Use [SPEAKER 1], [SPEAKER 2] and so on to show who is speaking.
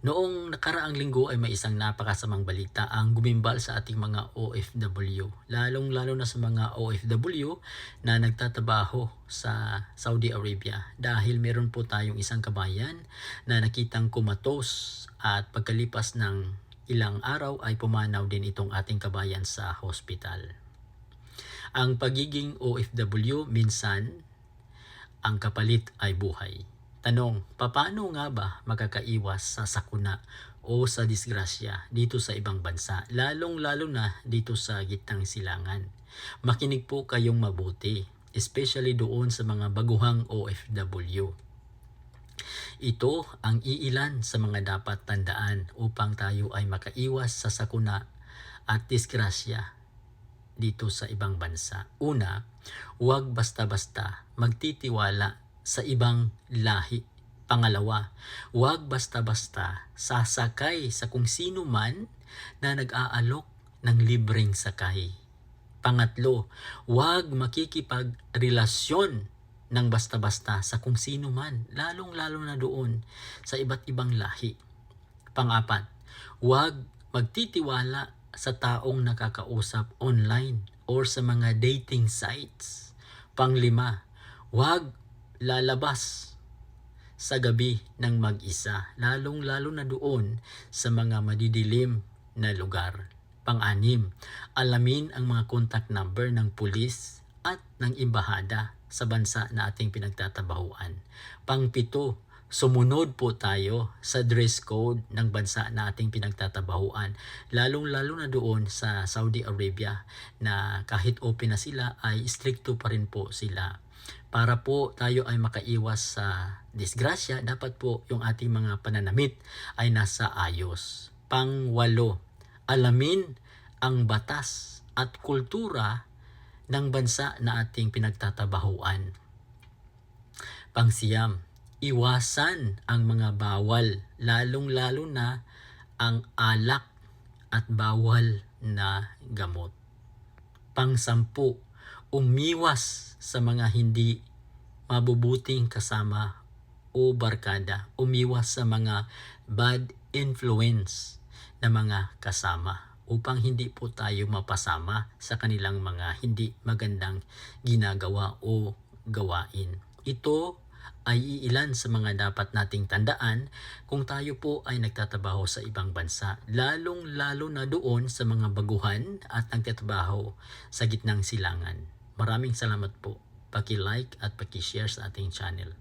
[SPEAKER 1] Noong nakaraang linggo ay may isang napakasamang balita ang gumimbal sa ating mga OFW. Lalong-lalo na sa mga OFW na nagtatrabaho sa Saudi Arabia. Dahil meron po tayong isang kabayan na nakitang kumatos at pagkalipas ng ilang araw ay pumanaw din itong ating kabayan sa hospital. Ang pagiging OFW minsan ang kapalit ay buhay. Tanong, paano nga ba makakaiwas sa sakuna o sa disgrasya dito sa ibang bansa, lalong-lalo na dito sa gitnang silangan? Makinig po kayong mabuti, especially doon sa mga baguhang OFW. Ito ang iilan sa mga dapat tandaan upang tayo ay makaiwas sa sakuna at disgrasya dito sa ibang bansa. Una, huwag basta-basta magtitiwala sa ibang lahi. Pangalawa, huwag basta-basta sasakay sa kung sino man na nag-aalok ng libreng sakay. Pangatlo, huwag makikipagrelasyon ng basta-basta sa kung sino man, lalong-lalo na doon sa iba't ibang lahi. Pangapat, huwag magtitiwala sa taong nakakausap online or sa mga dating sites. Panglima, huwag lalabas sa gabi ng mag-isa, lalong-lalo na doon sa mga madidilim na lugar. Pang-anim, alamin ang mga contact number ng pulis at ng imbahada sa bansa na ating pinagtatabahuan. Pang-pito, sumunod po tayo sa dress code ng bansa na ating pinagtatabahuan. Lalong-lalo na doon sa Saudi Arabia na kahit open na sila ay stricto pa rin po sila para po tayo ay makaiwas sa disgrasya, dapat po yung ating mga pananamit ay nasa ayos. Pangwalo, alamin ang batas at kultura ng bansa na ating pinagtatabahuan. Pangsiyam, iwasan ang mga bawal, lalong-lalo na ang alak at bawal na gamot. Pangsampu, umiwas sa mga hindi mabubuting kasama o barkada. Umiwas sa mga bad influence na mga kasama upang hindi po tayo mapasama sa kanilang mga hindi magandang ginagawa o gawain. Ito ay ilan sa mga dapat nating tandaan kung tayo po ay nagtatrabaho sa ibang bansa, lalong-lalo na doon sa mga baguhan at nagtatrabaho sa gitnang silangan. Maraming salamat po. Paki-like at paki-share sa ating channel.